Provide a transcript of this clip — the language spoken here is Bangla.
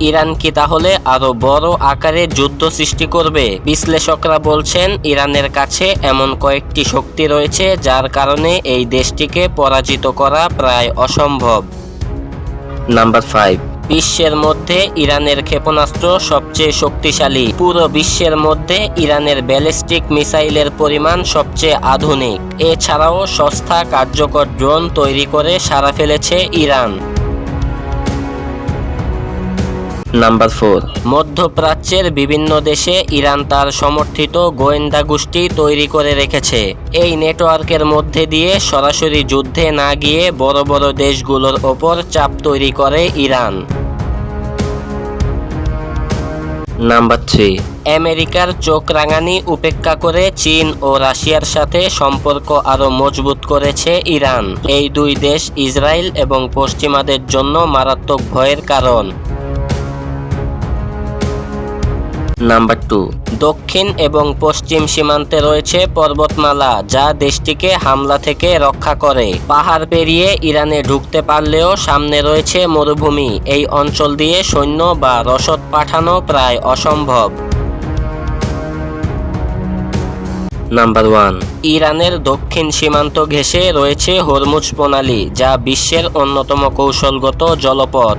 ইরান কি তাহলে আরও বড় আকারে যুদ্ধ সৃষ্টি করবে? বিশ্লেষকরা বলছেন, ইরানের কাছে এমন কয়েকটি শক্তি রয়েছে যার কারণে এই দেশটিকে পরাজিত করা প্রায় অসম্ভব। Number five. বিশ্বের মধ্যে ইরানের ক্ষেপণাস্ত্র সবচেয়ে শক্তিশালী। পুরো বিশ্বের মধ্যে ইরানের ব্যালিস্টিক মিসাইলের পরিমাণ সবচেয়ে আধুনিক। এছাড়াও সস্তা কার্যকর ড্রোন তৈরি করে সারা ফেলেছে ইরান। নাম্বার ফোর মধ্যপ্রাচ্যের বিভিন্ন দেশে ইরান তার সমর্থিত গোয়েন্দা গোষ্ঠী তৈরি করে রেখেছে। এই নেটওয়ার্কের মধ্যে দিয়ে সরাসরি যুদ্ধে না গিয়ে বড় বড় দেশগুলোর ওপর চাপ তৈরি করে ইরান। নাম্বার থ্রি আমেরিকার চোখ রাঙানি উপেক্ষা করে চীন ও রাশিয়ার সাথে সম্পর্ক আরও মজবুত করেছে ইরান। এই দুই দেশ ইসরায়েল এবং পশ্চিমাদের জন্য মারাত্মক ভয়ের কারণ। Number two. দক্ষিণ এবং পশ্চিম সীমান্তে রয়েছে পর্বতমালা, যা দেশটিকে হামলা থেকে রক্ষা করে। পাহাড় পেরিয়ে ইরানে ঢুকতে পারলেও সামনে রয়েছে মরুভূমি। এই অঞ্চল দিয়ে সৈন্য বা রসদ পাঠানো প্রায় অসম্ভব। Number one. ইরানের দক্ষিণ সীমান্ত ঘেঁষে রয়েছে হরমুজ প্রণালী, যা বিশ্বের অন্যতম কৌশলগত জলপথ।